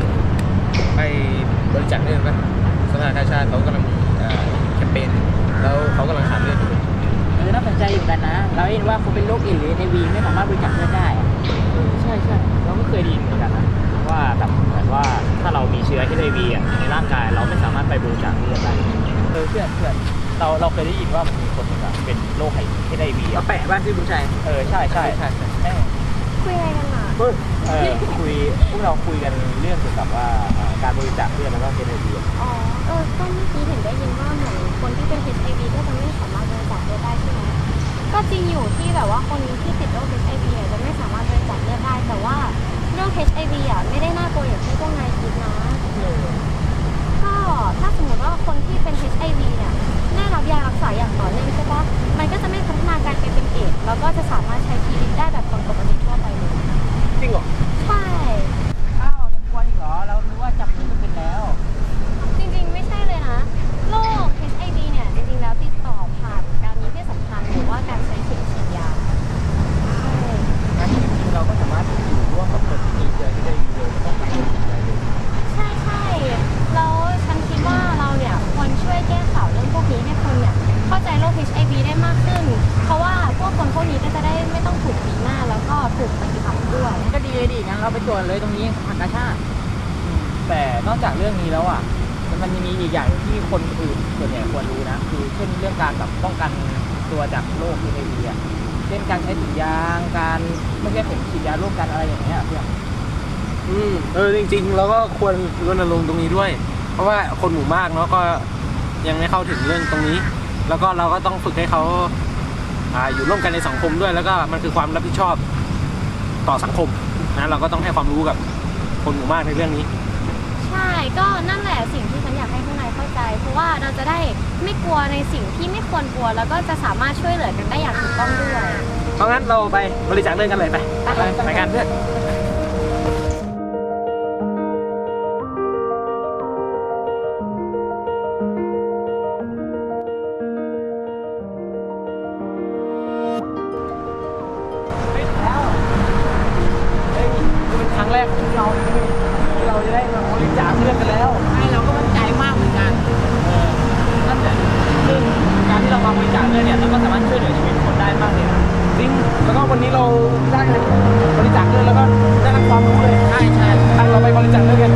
นะสภากาชาติเขากำลังมีเอ่อแคมเปญแล้วเขากำลังขาดเลือดอยู่เออน่าสนใจอยู่กันนะ เราเห็นว่าคนเป็นโรคเอดส์หรือในวีไม่สามารถบริจาคเลือดได้อะใช่ใช่เราก็เคยได้ยินเหมือนกันนะว่าแบบเหมือนว่าถ้าเรามีเชื้อ HIV อะในร่างกายเราไม่สามารถไปบริจาคเลือดได้เออเพื่อนเพื่อนเราเราเคยได้ยินว่ามันมีคนหนึ่งอะเป็นโรค HIV มาอะแปะบ้านพี่บุญชัยเออใช่ใช่ใช่ใช่แม่งคุยอะไรกัน มาเออคุยพวกเราคุยกันเรื่องเกี่ยวกับว่าเอ่อการบริจาคเลือดแล้วก็ HIV อะอ๋อ เออก็เมื่อกี้เห็นได้ยินว่าเหมือนคนที่เป็น HIV ก็จะไม่สามารถบริจาคเลือดได้ใช่ไหมก็จริงอยู่ที่แบบว่าคนที่ติดโรค HIV อะจ แล้วก็ถูกปฏิบัติด้วยก็ดีเลยดิงั้นเราไปตรวจเลยตรงนี้สภากาชาติแต่นอกจากเรื่องนี้แล้วอะมันยังมีอีกอย่างที่คนอื่นส่วนใหญ่ควรรู้นะ คือเช่นเรื่องการแบบป้องกันตัวจากโรค HIV อะเช่นการใช้ถุงยางการไม่ใช่เข็มฉีดยาร่วมกันอะไรอย่างเงี้ยเพื่อนอืมเออจริงๆเราก็ควรรณรงค์ตรงนี้ด้วย เพราะว่าคนหมู่มากเนาะก็ยังไม่เข้าถึงเรื่องตรงนี้ แล้วก็เราก็ต้องฝึกให้เขาอ่าอยู่ร่วมกันในสังคมด้วย แล้วก็มันคือความรับผิดชอบ ต่อสังคมนะเราก็ต้องให้ความรู้กับคนหมู่มากในเรื่องนี้ ใช่ก็นั่นแหละสิ่งที่ฉันอยากให้พวกนายเข้าใจ เพราะว่าเราจะได้ไม่กลัวในสิ่งที่ไม่ควรกลัว แล้วก็จะสามารถช่วยเหลือกันได้อย่างถูกต้องด้วย เพราะงั้นเราไปบริจาคเลือดกันเลยไปไป ไปกันเพื่อนไกที่เราที่เราได้มาบริจาคเลือดกันแล้วใช่เราก็มั่นใจมากเหมือนกันเออนั่นแหละซึ่งการที่เรามาบริจาคเลือดเนี่ยเราก็สามารถช่วยเหลือชีวิตคนได้มากเลยนะจริงแล้วก็วันนี้เราได้บริจาคเลือดแล้วก็ได้รับความรู้เลยใช่ใช่ตั้งเราไปบริจาคเลือดกัน